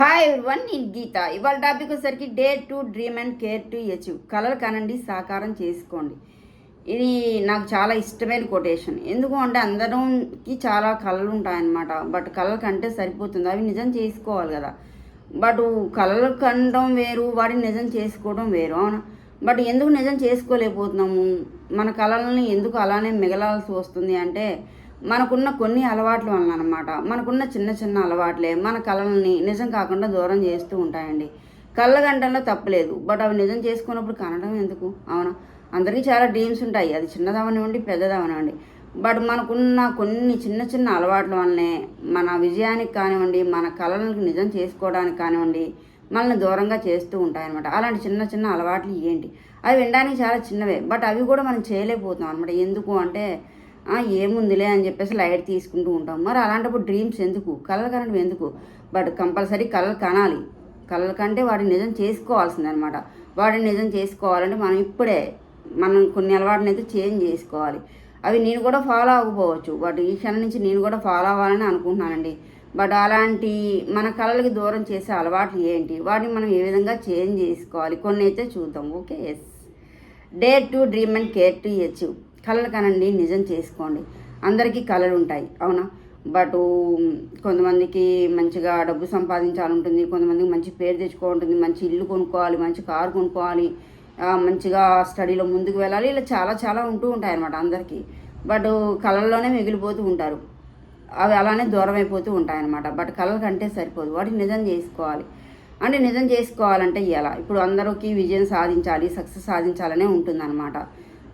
Hi one నేను గీత. ఇవాళ topic వచ్చేసరికి dare to dream and care to achieve కలలు కనండి సాకారం చేసుకోండి. ఇది నాకు చాలా ఇష్టమైన కొటేషన్ ఎందుకు అంటే అందరికి చాలా కళలు ఉంటాయన్నమాట. బట్ కళలు కంటే సరిపోతుంది. అవి నిజం చేసుకోవాలి కదా. బట్ కళలు కండం వేరు వాటిని నిజం చేసుకోవడం వేరు. అవునా? బట్ ఎందుకు నిజం చేసుకోలేకపోతున్నాము? మన కళలని ఎందుకు అలానే మిగలాల్సి వస్తుంది అంటే మనకున్న కొన్ని అలవాట్ల వలన అనమాట మనకున్న చిన్న చిన్న అలవాట్లే మన కళల్ని నిజం కాకుండా దూరం చేస్తూ ఉంటాయండి. కళ్ళ గంటల్లో తప్పలేదు బట్ అవి నిజం చేసుకున్నప్పుడు కనడం ఎందుకు? అవునా? అందరికీ చాలా డ్రీమ్స్ ఉంటాయి. అది చిన్నదవనివ్వండి పెద్దదవనివ్వండి. బట్ మనకున్న కొన్ని చిన్న చిన్న అలవాట్ల వల్లనే మన విజయానికి కానివ్వండి మన కళలకు నిజం చేసుకోవడానికి కానివ్వండి మనల్ని దూరంగా చేస్తూ ఉంటాయన్నమాట. అలాంటి చిన్న చిన్న అలవాట్లు ఏంటి? అవి వినడానికి చాలా చిన్నవే. బట్ అవి కూడా మనం చేయలేకపోతున్నాం అనమాట ఎందుకు అంటే ఏముందిలే అని చెప్పేసి లైట్ తీసుకుంటూ ఉంటాం. మరి అలాంటప్పుడు డ్రీమ్స్ ఎందుకు? కలలు కనడం ఎందుకు? బట్ కంపల్సరీ కళలు కనాలి. కళల కంటే వాటిని నిజం చేసుకోవాల్సింది అనమాట వాటిని నిజం చేసుకోవాలంటే మనం ఇప్పుడే మనం కొన్ని అలవాటుని అయితే చేంజ్ చేసుకోవాలి. అవి నేను కూడా ఫాలో అవ్వకపోవచ్చు. బట్ ఈ క్షణం నుంచి నేను కూడా ఫాలో అవ్వాలని అనుకుంటున్నానండి. బట్ అలాంటి మన కళలకి దూరం చేసే అలవాట్లు ఏంటి? వాటిని మనం ఏ విధంగా చేంజ్ చేసుకోవాలి? కొన్ని అయితే చూద్దాం. Okay yes. Dare to dream and care to achieve కళలు కనండి నిజం చేసుకోండి. అందరికీ కళలు ఉంటాయి అవునా? బట్ కొంతమందికి మంచిగా డబ్బు సంపాదించాలంటుంది కొంతమందికి మంచి పేరు తెచ్చుకోవాలంటుంది మంచి ఇల్లు కొనుక్కోవాలి మంచి కారు కొనుక్కోవాలి మంచిగా స్టడీలో ముందుకు వెళ్ళాలి ఇలా చాలా చాలా ఉంటూ ఉంటాయి అన్నమాట అందరికీ. బట్ కళల్లోనే మిగిలిపోతూ ఉంటారు. అవి అలానే దూరం అయిపోతూ ఉంటాయన్నమాట బట్ కళల కంటే సరిపోదు. వాటిని నిజం చేసుకోవాలి. అంటే నిజం చేసుకోవాలంటే ఎలా? ఇప్పుడు అందరికీ విజయం సాధించాలి సక్సెస్ సాధించాలనే ఉంటుందన్నమాట.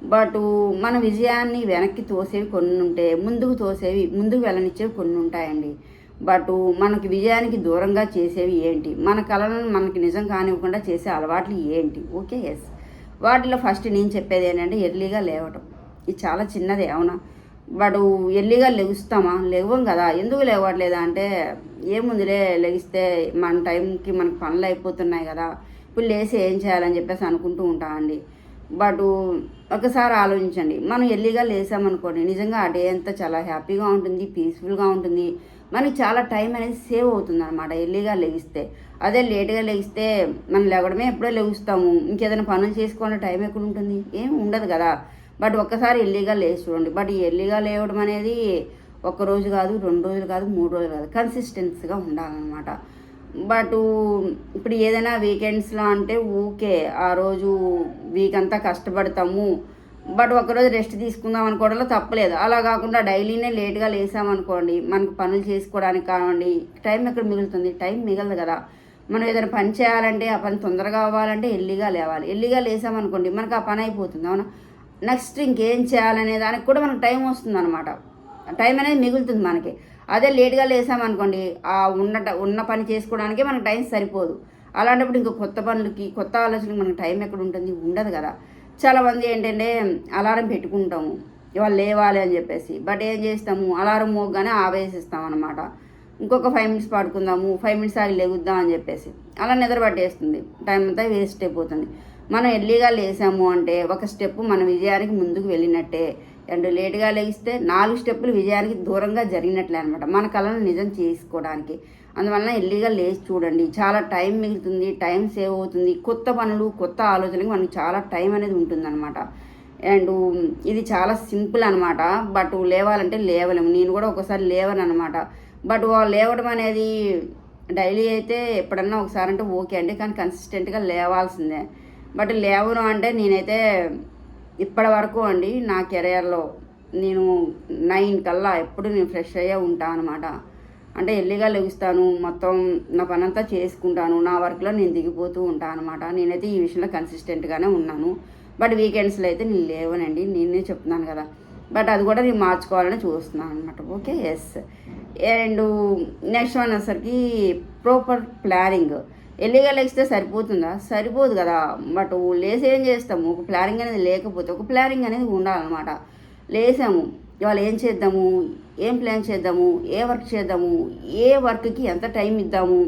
బట్ మన విజయాన్ని వెనక్కి తోసేవి కొన్ని ఉంటే ముందుకు తోసేవి ముందుకు వెళ్ళనిచ్చేవి కొన్ని ఉంటాయండి బట్ మనకి విజయానికి దూరంగా చేసేవి ఏంటి? మన కళలను మనకి నిజం కానివ్వకుండా చేసే అలవాట్లు ఏంటి? ఓకే ఎస్ వాటిలో ఫస్ట్ నేను చెప్పేది ఏంటంటే ఎర్లీగా లేవటం. ఇది చాలా చిన్నదే అవునా? వాడు ఎర్లీగా లెగుస్తామా? లేవం కదా. ఎందుకు లేవట్లేదా అంటే ఏముందిలే లెగిస్తే మన టైంకి మనకు పనులు అయిపోతున్నాయి కదా. ఇప్పుడు లేసి ఏం చేయాలని చెప్పేసి అనుకుంటూ ఉంటామండి బట్ ఒకసారి ఆలోచించండి. మనం ఎర్లీగా లేసామనుకోండి నిజంగా ఆ డే అంతా చాలా హ్యాపీగా ఉంటుంది పీస్ఫుల్గా ఉంటుంది. మనకి చాలా టైం అనేది సేవ్ అవుతుంది అనమాట ఎర్లీగా లెగిస్తే. అదే లేట్గా లెగిస్తే మనం లేవడమే ఎప్పుడో లెగుస్తాము. ఇంకేదైనా పనులు చేసుకోవాలంటే టైం ఎక్కడ ఉంటుంది? ఏం ఉండదు కదా. బట్ ఒక్కసారి ఎర్లీగా లేచి చూడండి. బట్ ఈ ఎర్లీగా లేవడం అనేది ఒక రోజు కాదు రెండు రోజులు కాదు మూడు రోజులు కాదు కన్సిస్టెన్సీగా ఉండాలన్నమాట. బట్ ఇప్పుడు ఏదైనా వీకెండ్స్లో అంటే ఓకే ఆ రోజు వీక్ అంతా కష్టపడతాము. బట్ ఒకరోజు రెస్ట్ తీసుకుందాం అనుకోవడంలో తప్పలేదు. అలా కాకుండా డైలీనే లేట్గా లేసామనుకోండి మనకు పనులు చేసుకోవడానికి కావండి టైం ఎక్కడ మిగులుతుంది? టైం మిగలదు కదా. మనం ఏదైనా పని చేయాలంటే ఆ పని తొందరగా అవ్వాలంటే ఎల్లిగా లేవాలి. ఎల్లిగా లేసామనుకోండి మనకు ఆ పని అయిపోతుంది అవునా? నెక్స్ట్ ఇంకేం చేయాలనే దానికి కూడా మనకు టైం వస్తుంది అనమాట టైం అనేది మిగులుతుంది మనకి. అదే లేట్గా లేసామనుకోండి ఆ ఉన్న ఉన్న పని చేసుకోవడానికి మనకు టైం సరిపోదు. అలాంటప్పుడు ఇంకా కొత్త పనులకి కొత్త ఆలోచనకి మనకు టైం ఎక్కడ ఉంటుంది? ఉండదు కదా. చాలామంది ఏంటంటే అలారం పెట్టుకుంటాము. ఇవాళ లేవాలి అని చెప్పేసి. బట్ ఏం చేస్తాము? అలారం మోగ్గానే ఆవేశిస్తాం అనమాట ఇంకొక ఫైవ్ మినిట్స్ పడుకుందాము ఫైవ్ మినిట్స్ ఆగి లేగుద్దాం అని చెప్పేసి. అలా నిద్ర పట్టేస్తుంది. టైం అంతా వేస్ట్ అయిపోతుంది. మనం ఎర్లీగా లేసాము అంటే ఒక స్టెప్ మన విజయానికి ముందుకు వెళ్ళినట్టే. అండ్ లేట్గా లేగిస్తే నాలుగు స్టెప్పులు విజయానికి దూరంగా జరిగినట్లే అనమాట మన కళను నిజం చేసుకోవడానికి. అందువలన ఎల్లిగా లేచి చూడండి. చాలా టైం మిగులుతుంది టైం సేవ్ అవుతుంది. కొత్త పనులు కొత్త ఆలోచనకి మనకి చాలా టైం అనేది ఉంటుందన్నమాట. అండ్ ఇది చాలా సింపుల్ అనమాట బట్ లేవాలంటే లేవలేము. నేను కూడా ఒకసారి లేవను అనమాట బట్ లేవడం అనేది డైలీ అయితే ఎప్పుడన్నా ఒకసారి అంటే ఓకే అండి. కానీ కన్సిస్టెంట్గా లేవాల్సిందే. బట్ లేవను అంటే నేనైతే ఇప్పటి వరకు అండి నా కెరియర్లో నేను నైన్ కల్లా ఎప్పుడు నేను ఫ్రెష్ అయ్యే ఉంటాను అనమాట అంటే ఎల్లిగా లెగుస్తాను మొత్తం నా పనంతా చేసుకుంటాను నా వర్క్లో నేను దిగిపోతూ ఉంటాను అనమాట నేనైతే ఈ విషయంలో కన్సిస్టెంట్గానే ఉన్నాను. బట్ వీకెండ్స్లో అయితే నేను లేవనండి నేనే చెప్తున్నాను కదా. బట్ అది కూడా నేను మార్చుకోవాలని చూస్తున్నాను అనమాట okay yes. And next one వచ్చేసరికి ప్రాపర్ ప్లానింగ్ ఎల్లిగా లేస్తే సరిపోతుందా? సరిపోదు కదా. బట్ లేసి ఏం చేస్తాము? ఒక ప్లానింగ్ అనేది లేకపోతే ఒక ప్లానింగ్ అనేది ఉండాలన్నమాట. లేసాము. ఇవాళ ఏం చేద్దాము? ఏం ప్లాన్ చేద్దాము? ఏ వర్క్ చేద్దాము? ఏ వర్క్కి ఎంత టైం ఇద్దాము?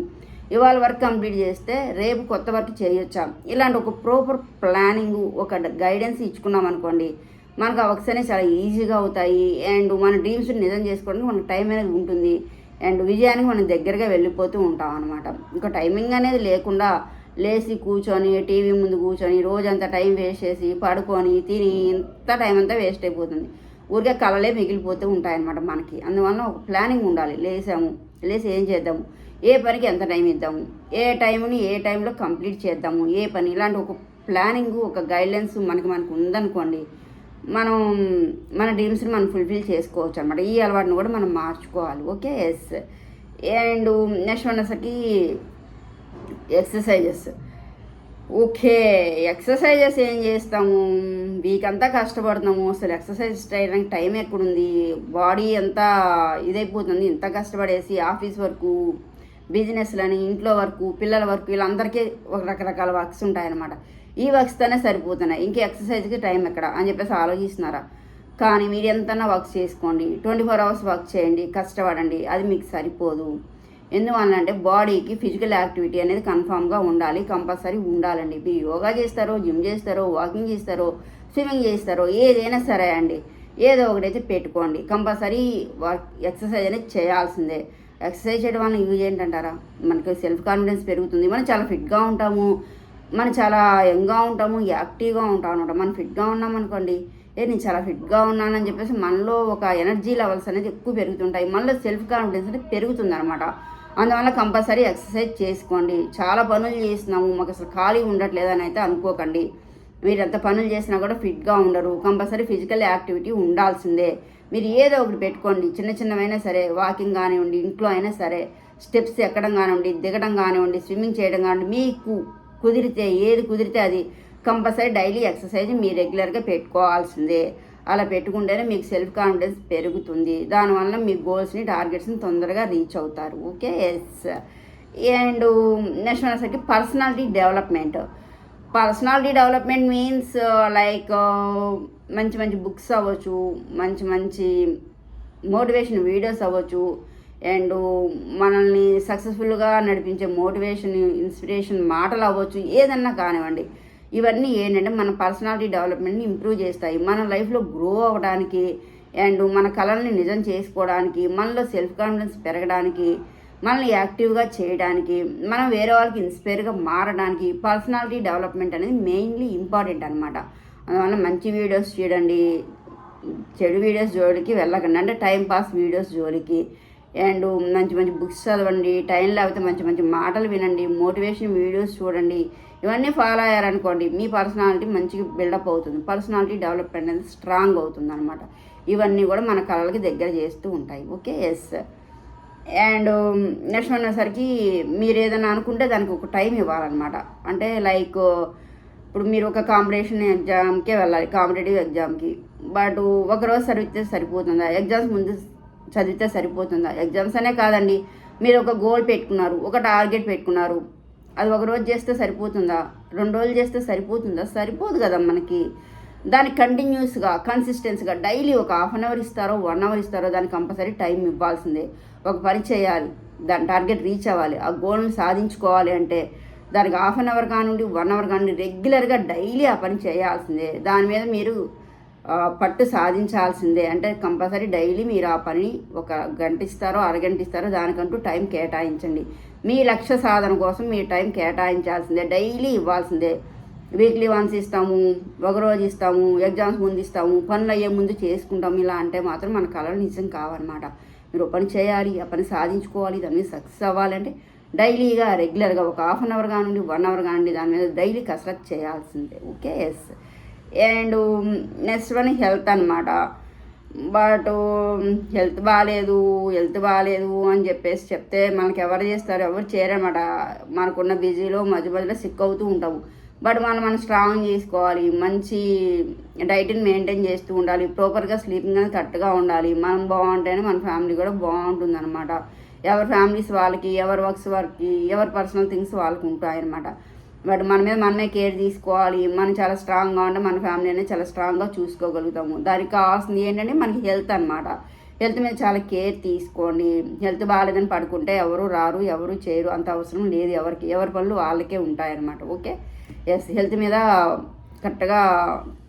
ఇవాళ వర్క్ కంప్లీట్ చేస్తే రేపు కొత్త వర్క్ చేయొచ్చా? ఇలాంటి ఒక ప్రాపర్ ప్లానింగ్ ఒక గైడెన్స్ ఇచ్చుకున్నాం అనుకోండి మనకు ఆ వర్క్స్ అనేవి చాలా ఈజీగా అవుతాయి. అండ్ మన డ్రీమ్స్ని నిజం చేసుకోవడానికి మనకు టైం అనేది ఉంటుంది. అండ్ విజయానికి మనం దగ్గరగా వెళ్ళిపోతూ ఉంటాం అనమాట ఇంకా టైమింగ్ అనేది లేకుండా లేచి కూర్చొని టీవీ ముందు కూర్చొని రోజంతా టైం వేస్ట్ చేసి పడుకొని తిని ఇంత టైం అంతా వేస్ట్ అయిపోతుంది. ఊరికే కళలే మిగిలిపోతూ ఉంటాయన్నమాట మనకి. అందువల్ల ఒక ప్లానింగ్ ఉండాలి. లేసాము లేచి ఏం చేద్దాము? ఏ పనికి ఎంత టైం ఇద్దాము? ఏ టైంని ఏ టైంలో కంప్లీట్ చేద్దాము? ఏ పని? ఇలాంటి ఒక ప్లానింగ్ ఒక గైడ్లైన్స్ మనకి మనకు ఉందనుకోండి మనం మన డ్రీమ్స్ని మనం ఫుల్ఫిల్ చేసుకోవచ్చు అనమాట ఈ అలవాటును కూడా మనం మార్చుకోవాలి. ఓకే ఎస్ అండ్ నెక్స్ట్ వచ్చేసరికి ఎక్సర్సైజెస్ ఓకే ఎక్సర్సైజెస్ ఏం చేస్తాము? వీక్ అంతా కష్టపడుతున్నాము. అసలు ఎక్సర్సైజ్ చేయడానికి టైం ఎక్కడుంది? బాడీ అంతా ఇదైపోతుంది. ఇంత కష్టపడేసి ఆఫీస్ వర్కు బిజినెస్లని ఇంట్లో వర్కు పిల్లల వర్క్ వీళ్ళందరికీ ఒక రకరకాల వర్క్స్ ఉంటాయన్నమాట. ఈ వర్క్స్తోనే సరిపోతున్నాయి. ఇంకా ఎక్సర్సైజ్కి టైం ఎక్కడ? అని చెప్పేసి ఆలోచిస్తున్నారా? కానీ మీరు ఎంతైనా వర్క్ చేసుకోండి. ట్వంటీ ఫోర్ అవర్స్ వర్క్ చేయండి. కష్టపడండి. అది మీకు సరిపోదు. ఎందువల్లంటే బాడీకి ఫిజికల్ యాక్టివిటీ అనేది కన్ఫామ్గా ఉండాలి. కంపల్సరీ ఉండాలండి. మీరు యోగా చేస్తారో జిమ్ చేస్తారో వాకింగ్ చేస్తారో స్విమ్మింగ్ చేస్తారో ఏదైనా సరే అండి. ఏదో ఒకటైతే పెట్టుకోండి. కంపల్సరీ వర్క్ ఎక్సర్సైజ్ అనేది చేయాల్సిందే. ఎక్సర్సైజ్ చేయడం వల్ల యూజ్ ఏంటంటారా? మనకి సెల్ఫ్ కాన్ఫిడెన్స్ పెరుగుతుంది. మనం చాలా ఫిట్గా ఉంటాము. మనం చాలా యంగ్గా ఉంటాము యాక్టివ్గా ఉంటాం అనమాట మనం ఫిట్గా ఉన్నాం అనుకోండి ఏ నేను చాలా ఫిట్గా ఉన్నానని చెప్పేసి మనలో ఒక ఎనర్జీ లెవెల్స్ అనేది ఎక్కువ పెరుగుతుంటాయి. మనలో సెల్ఫ్ కాన్ఫిడెన్స్ అనేది పెరుగుతుంది అనమాట అందువల్ల కంపల్సరీ ఎక్సర్సైజ్ చేసుకోండి. చాలా పనులు చేస్తున్నాము మాకు అసలు ఖాళీ ఉండట్లేదు అని అయితే అనుకోకండి. మీరు ఎంత పనులు చేసినా కూడా ఫిట్గా ఉండరు. కంపల్సరీ ఫిజికల్ యాక్టివిటీ ఉండాల్సిందే. మీరు ఏదో ఒకటి పెట్టుకోండి. చిన్న చిన్నవైనా సరే వాకింగ్ కానివ్వండి ఇంట్లో అయినా సరే స్టెప్స్ ఎక్కడం కానివ్వండి దిగడం కానివ్వండి స్విమ్మింగ్ చేయడం కానివ్వండి మీకు కుదిరితే ఏది కుదిరితే అది కంపల్సరీ డైలీ ఎక్సర్సైజ్ మీరు రెగ్యులర్గా పెట్టుకోవాల్సిందే. అలా పెట్టుకుంటేనే మీకు సెల్ఫ్ కాన్ఫిడెన్స్ పెరుగుతుంది. దానివల్ల మీ గోల్స్ని టార్గెట్స్ని తొందరగా రీచ్ అవుతారు. ఓకే? ఎస్. అండ్ నెక్స్ట్ వచ్చేసరికి personality development. Personality development means like మంచి మంచి బుక్స్ అవ్వచ్చు మంచి మంచి మోటివేషన్ వీడియోస్ అవ్వచ్చు అండ్ మనల్ని సక్సెస్ఫుల్గా నడిపించే మోటివేషన్ ఇన్స్పిరేషన్ మాటలు అవ్వచ్చు ఏదన్నా కానివ్వండి. ఇవన్నీ ఏంటంటే మన పర్సనాలిటీ డెవలప్మెంట్ని ఇంప్రూవ్ చేస్తాయి. మన లైఫ్లో గ్రో అవ్వడానికి అండ్ మన కళల్ని నిజం చేసుకోవడానికి మనలో సెల్ఫ్ కాన్ఫిడెన్స్ పెరగడానికి మనల్ని యాక్టివ్గా చేయడానికి మనం వేరే వాళ్ళకి ఇన్స్పైర్గా మారడానికి పర్సనాలిటీ డెవలప్మెంట్ అనేది మెయిన్లీ ఇంపార్టెంట్ అనమాట అందువల్ల మంచి వీడియోస్ చూడండి చెడు వీడియోస్ జోలికి వెళ్ళకండి. అంటే టైం పాస్ వీడియోస్ జోలికి అండ్ మంచి మంచి బుక్స్ చదవండి టైం లేకపోతే మంచి మంచి మాటలు వినండి మోటివేషన్ వీడియోస్ చూడండి ఇవన్నీ ఫాలో అయ్యారనుకోండి మీ పర్సనాలిటీ మంచిగా బిల్డప్ అవుతుంది పర్సనాలిటీ డెవలప్మెంట్ అనేది స్ట్రాంగ్ అవుతుంది అనమాట ఇవన్నీ కూడా మన కళలకి దగ్గర చేస్తూ ఉంటాయి. ఓకే? ఎస్ అండ్ నెక్స్ట్ అనేసరికి మీరు ఏదైనా అనుకుంటే దానికి ఒక టైం ఇవ్వాలన్నమాట. అంటే లైక్ ఇప్పుడు మీరు ఒక కాంపిటీషన్ ఎగ్జామ్కే వెళ్ళాలి కాంపిటేటివ్ ఎగ్జామ్కి. బట్ ఒకరోజు చదివితే సరిపోతుందా? ఎగ్జామ్స్ ముందు చదివితే సరిపోతుందా? ఎగ్జామ్స్ అనే కాదండి. మీరు ఒక గోల్ పెట్టుకున్నారు ఒక టార్గెట్ పెట్టుకున్నారు. అది ఒక రోజు చేస్తే సరిపోతుందా? రెండు రోజులు చేస్తే సరిపోతుందా? సరిపోదు కదా మనకి. దానికి కంటిన్యూస్గా కన్సిస్టెన్స్గా డైలీ ఒక హాఫ్ అన్ అవర్ ఇస్తారో వన్ అవర్ ఇస్తారో దానికి కంపల్సరీ టైం ఇవ్వాల్సిందే. ఒక పని చేయాలి దాని టార్గెట్ రీచ్ అవ్వాలి. ఆ గోల్ని సాధించుకోవాలి అంటే దానికి హాఫ్ అన్ అవర్ కానివ్వండి వన్ అవర్ కానివ్వండి రెగ్యులర్గా డైలీ ఆ పని చేయాల్సిందే. దాని మీద మీరు పట్టు సాధించాల్సిందే. అంటే కంపల్సరీ డైలీ మీరు ఆ పని ఒక గంట ఇస్తారో అరగంట ఇస్తారో దానికంటూ టైం కేటాయించండి. మీ లక్ష్య సాధన కోసం మీ టైం కేటాయించాల్సిందే. డైలీ ఇవ్వాల్సిందే. వీక్లీ వన్స్ ఇస్తాము ఒకరోజు ఇస్తాము ఎగ్జామ్స్ ముందు ఇస్తాము పనులు అయ్యే ముందు చేసుకుంటాము. ఇలా అంటే మాత్రం మన కళలు నిజం కావన్నమాట. మీరు పని చేయాలి ఆ పని సాధించుకోవాలి దాని మీద సక్సెస్ అవ్వాలంటే డైలీగా రెగ్యులర్గా ఒక హాఫ్ అన్ అవర్ కానివ్వండి వన్ అవర్ కానివ్వండి దాని మీద డైలీ కసరత్ చేయాల్సిందే. Okay yes. And next one health అనమాట బట్ హెల్త్ బాగాలేదు హెల్త్ బాగాలేదు అని చెప్పేసి చెప్తే మనకి ఎవరు చేస్తారు ఎవరు చేయరనమాట మనకున్న బిజీలో మధ్య మధ్యలో సిక్ అవుతూ ఉంటాము. బట్ మనం మనం స్ట్రాంగ్ చేసుకోవాలి మంచి డైట్ని మెయింటైన్ చేస్తూ ఉండాలి ప్రాపర్గా స్లీపింగ్ అనేది కరెక్ట్గా ఉండాలి. మనం బాగుంటేనే మన ఫ్యామిలీ కూడా బాగుంటుంది అనమాట ఎవరి ఫ్యామిలీస్ వాళ్ళకి ఎవరి వర్క్స్ వాళ్ళకి ఎవరి పర్సనల్ థింగ్స్ వాళ్ళకి ఉంటాయి అనమాట బట్ మన మీద మనమే కేర్ తీసుకోవాలి. మనం చాలా స్ట్రాంగ్గా ఉంటే మన ఫ్యామిలీ అనేది చాలా స్ట్రాంగ్గా చూసుకోగలుగుతాము. దానికి కావాల్సింది ఏంటంటే మనకి హెల్త్ అనమాట హెల్త్ మీద చాలా కేర్ తీసుకోండి. హెల్త్ బాగాలేదని పడుకుంటే ఎవరు రారు ఎవరు చేయరు అంత అవసరం లేదు. ఎవరికి ఎవరి పనులు వాళ్ళకే ఉంటాయన్నమాట. ఓకే? ఎస్ హెల్త్ మీద కరెక్ట్గా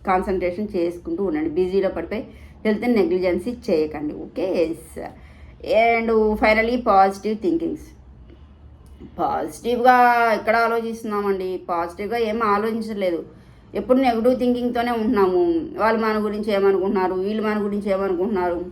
కాన్సన్ట్రేషన్ చేసుకుంటూ ఉండండి. బిజీలో పడిపోయి హెల్త్ నెగ్లిజెన్సీ చేయకండి. Okay? Yes and finally positive thinkings. పాజిటివ్గా ఎక్కడ ఆలోచిస్తున్నామండి? పాజిటివ్గా ఏం ఆలోచించలేదు ఎప్పుడు నెగిటివ్ థింకింగ్తోనే ఉంటున్నాము. వాళ్ళు మన గురించి ఏమనుకుంటున్నారు? వీళ్ళు మన గురించి ఏమనుకుంటున్నారు?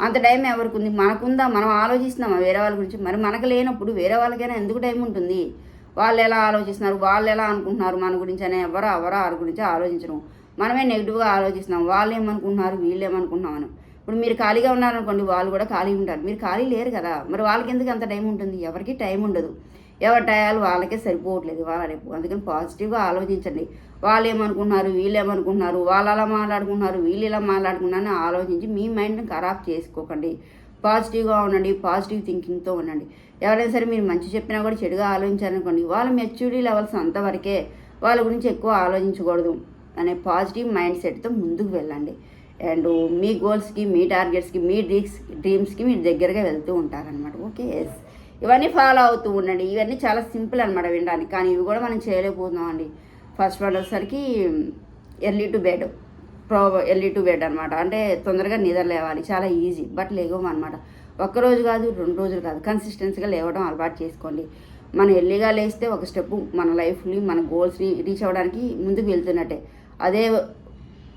అంత టైం ఎవరికి ఉంది మనకుందా? మనం ఆలోచిస్తున్నామా వేరే వాళ్ళ గురించి? మరి మనకు లేనప్పుడు వేరే వాళ్ళకైనా ఎందుకు టైం ఉంటుంది? వాళ్ళు ఎలా ఆలోచిస్తున్నారు? వాళ్ళు ఎలా అనుకుంటున్నారు? మన గురించి అనే ఎవరో ఎవరో వాళ్ళ గురించి ఆలోచించడం మనమే నెగిటివ్గా ఆలోచిస్తున్నాం. వాళ్ళు ఏమనుకుంటున్నారు? వీళ్ళు ఏమనుకుంటున్నామని. ఇప్పుడు మీరు ఖాళీగా ఉన్నారనుకోండి వాళ్ళు కూడా ఖాళీ ఉంటారు. మీరు ఖాళీ లేరు కదా. మరి వాళ్ళకి ఎందుకు అంత టైం ఉంటుంది? ఎవరికి టైం ఉండదు. ఎవరి టయాలు వాళ్ళకే సరిపోవట్లేదు. వాళ్ళ రేపు అందుకని పాజిటివ్గా ఆలోచించండి. వాళ్ళు ఏమనుకుంటున్నారు వీళ్ళు ఏమనుకుంటున్నారు వాళ్ళు అలా మాట్లాడుకుంటున్నారు? వీళ్ళు ఇలా మాట్లాడుకున్నారని ఆలోచించి మీ మైండ్ని ఖరాబ్ చేసుకోకండి. పాజిటివ్గా ఉండండి. పాజిటివ్ థింకింగ్తో ఉండండి. ఎవరైనా సరే మీరు మంచి చెప్పినా కూడా చెడుగా ఆలోచించారనుకోండి వాళ్ళ మెచ్యూరిటీ లెవెల్స్ అంతవరకే వాళ్ళ గురించి ఎక్కువ ఆలోచించకూడదు అనే పాజిటివ్ మైండ్ సెట్తో ముందుకు వెళ్ళండి. And me గోల్స్కి me టార్గెట్స్కి me dreams డ్రీమ్స్కి మీరు దగ్గరగా వెళ్తూ ఉంటారనమాట ఓకే ఎస్ ఇవన్నీ ఫాలో అవుతూ ఉండండి. ఇవన్నీ చాలా సింపుల్ అనమాట వినడానికి. కానీ ఇవి కూడా మనం చేయలేకపోతున్నాం అండి. ఫస్ట్ వన్ వచ్చేసరికి early to bed pro early to bed అనమాట అంటే తొందరగా నిద్ర లేవాలి. చాలా ఈజీ బట్ లేవం అనమాట ఒక్కరోజు కాదు రెండు రోజులు కాదు. కన్సిస్టెన్సీగా లేవడం అలవాటు చేసుకోండి. మనం ఎర్లీగా లేస్తే ఒక స్టెప్ మన లైఫ్ని మన గోల్స్ని రీచ్ అవ్వడానికి ముందుకు వెళ్తున్నట్టే. అదే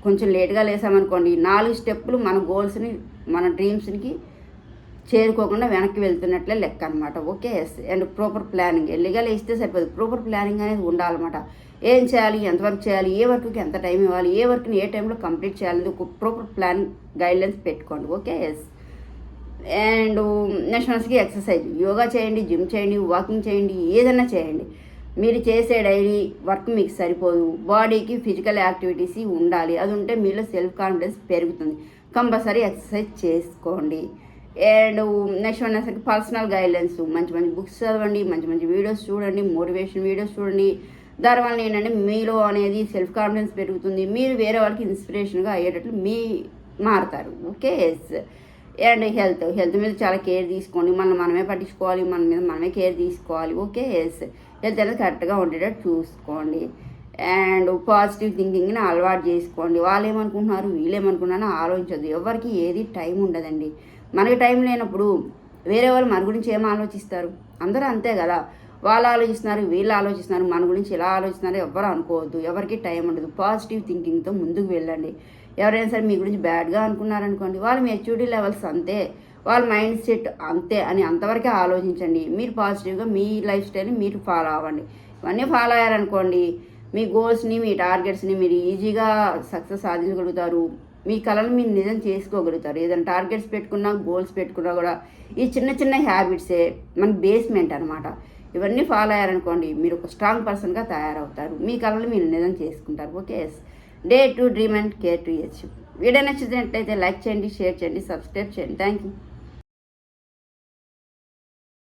కొంచెం లేట్గా లేసామనుకోండి నాలుగు స్టెప్పులు మన గోల్స్ని మన డ్రీమ్స్కి చేరుకోకుండా వెనక్కి వెళ్తున్నట్లే లెక్క అనమాట okay yes and proper planning. ఎల్లిగా లేస్తే సరిపోదు. ప్రాపర్ ప్లానింగ్ అనేది ఉండాలన్నమాట. ఏం చేయాలి ఎంతవరకు చేయాలి ఏ వర్క్కి ఎంత టైం ఇవ్వాలి ఏ వర్క్ని ఏ టైంలో కంప్లీట్ చేయాలి ఒక ప్రాపర్ ప్లాన్ గైడ్లైన్స్ పెట్టుకోండి. Okay yes. అండ్ నెక్స్ట్ మనసుకి ఎక్సర్సైజ్. యోగా చేయండి జిమ్ చేయండి వాకింగ్ చేయండి ఏదైనా చేయండి. మీరు చేసే డైలీ వర్క్ మీకు సరిపోదు. బాడీకి ఫిజికల్ యాక్టివిటీస్ ఉండాలి. అది ఉంటే మీలో సెల్ఫ్ కాన్ఫిడెన్స్ పెరుగుతుంది. కంపల్సరీ ఎక్సర్సైజ్ చేసుకోండి. అండ్ నెక్స్ట్ వన్ అసలు పర్సనల్ గైడ్లైన్స్ మంచి మంచి బుక్స్ చదవండి మంచి మంచి వీడియోస్ చూడండి మోటివేషన్ వీడియోస్ చూడండి. దానివల్ల ఏంటంటే మీలో అనేది సెల్ఫ్ కాన్ఫిడెన్స్ పెరుగుతుంది. మీరు వేరే వాళ్ళకి ఇన్స్పిరేషన్గా అయ్యేటట్లు మీ మారుతారు. Okay? Yes. And health. Health మీద చాలా కేర్ తీసుకోండి. మనం మనమే పట్టించుకోవాలి. మన మీద మనమే కేర్ తీసుకోవాలి. ఓకే? ఎస్. హెల్త్ అనేది కరెక్ట్గా ఉండేటట్టు చూసుకోండి. అండ్ పాజిటివ్ థింకింగ్ని అలవాటు చేసుకోండి. వాళ్ళు ఏమనుకుంటున్నారు వీళ్ళేమనుకున్నారో ఆలోచించదు ఎవరికి ఏది టైం ఉండదండి. మనకి టైం లేనప్పుడు వేరే వాళ్ళు మన గురించి ఏం ఆలోచిస్తారు? అందరూ అంతే కదా. వాళ్ళు ఆలోచిస్తున్నారు వీళ్ళు ఆలోచిస్తున్నారు మన గురించి ఎలా ఆలోచిస్తున్నారు ఎవరు అనుకోవద్దు. ఎవరికి టైం ఉండదు. పాజిటివ్ థింకింగ్తో ముందుకు వెళ్ళండి. ఎవరైనా సరే మీ గురించి బ్యాడ్గా అనుకున్నారనుకోండి వాళ్ళ మెచ్యూరిటీ లెవెల్స్ అంతే. వాళ్ళ మైండ్ సెట్ అంతే అని అంతవరకే ఆలోచించండి. మీరు పాజిటివ్గా మీ లైఫ్ స్టైల్ని మీరు ఫాలో అవ్వండి. ఇవన్నీ ఫాలో అయ్యారనుకోండి మీ గోల్స్ని మీ టార్గెట్స్ని మీరు ఈజీగా సక్సెస్ సాధించగలుగుతారు. మీ కళను మీరు నిజం చేసుకోగలుగుతారు. ఏదైనా టార్గెట్స్ పెట్టుకున్నా గోల్స్ పెట్టుకున్నా కూడా ఈ చిన్న చిన్న హ్యాబిట్సే మన బేస్మెంట్ అనమాట ఇవన్నీ ఫాలో అయ్యారనుకోండి మీరు ఒక స్ట్రాంగ్ పర్సన్గా తయారవుతారు. మీ కళలు మీరు నిజం చేసుకుంటారు. Okay yes. Day to dream and care to H video నచ్చినట్లయితే లైక్ చేయండి షేర్ చేయండి సబ్స్క్రైబ్ చేయండి. Thank you